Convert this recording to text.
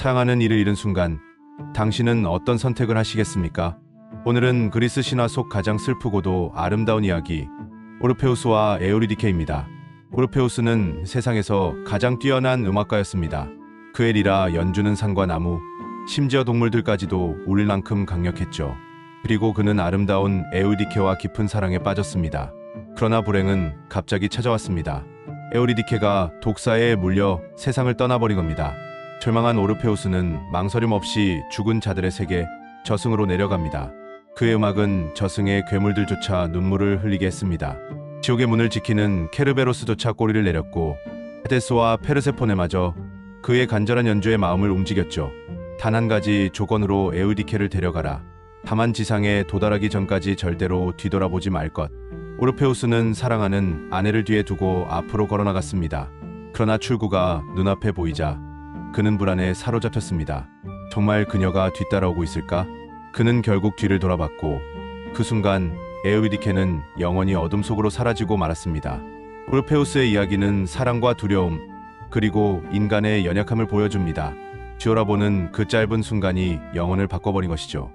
사랑하는 이를 잃은 순간 당신은 어떤 선택을 하시겠습니까? 오늘은 그리스 신화 속 가장 슬프고도 아름다운 이야기 오르페우스와 에우리디케입니다. 오르페우스는 세상에서 가장 뛰어난 음악가였습니다. 그의 리라 연주는 산과 나무, 심지어 동물들까지도 울릴 만큼 강력했죠. 그리고 그는 아름다운 에우디케와 깊은 사랑에 빠졌습니다. 그러나 불행은 갑자기 찾아왔습니다. 에우리디케가 독사에 물려 세상을 떠나버린 겁니다. 절망한 오르페우스는 망설임 없이 죽은 자들의 세계 저승으로 내려갑니다. 그의 음악은 저승의 괴물들조차 눈물을 흘리게 했습니다. 지옥의 문을 지키는 케르베로스조차 꼬리를 내렸고 헤데스와 페르세포네마저 그의 간절한 연주에 마음을 움직였죠. 단 한 가지 조건으로 에우디케를 데려가라. 다만 지상에 도달하기 전까지 절대로 뒤돌아보지 말 것. 오르페우스는 사랑하는 아내를 뒤에 두고 앞으로 걸어나갔습니다. 그러나 출구가 눈앞에 보이자 그는 불안에 사로잡혔습니다. 정말 그녀가 뒤따라오고 있을까? 그는 결국 뒤를 돌아봤고 그 순간 에우디케는 영원히 어둠 속으로 사라지고 말았습니다. 오르페우스의 이야기는 사랑과 두려움 그리고 인간의 연약함을 보여줍니다. 지오라보는 그 짧은 순간이 영혼을 바꿔버린 것이죠.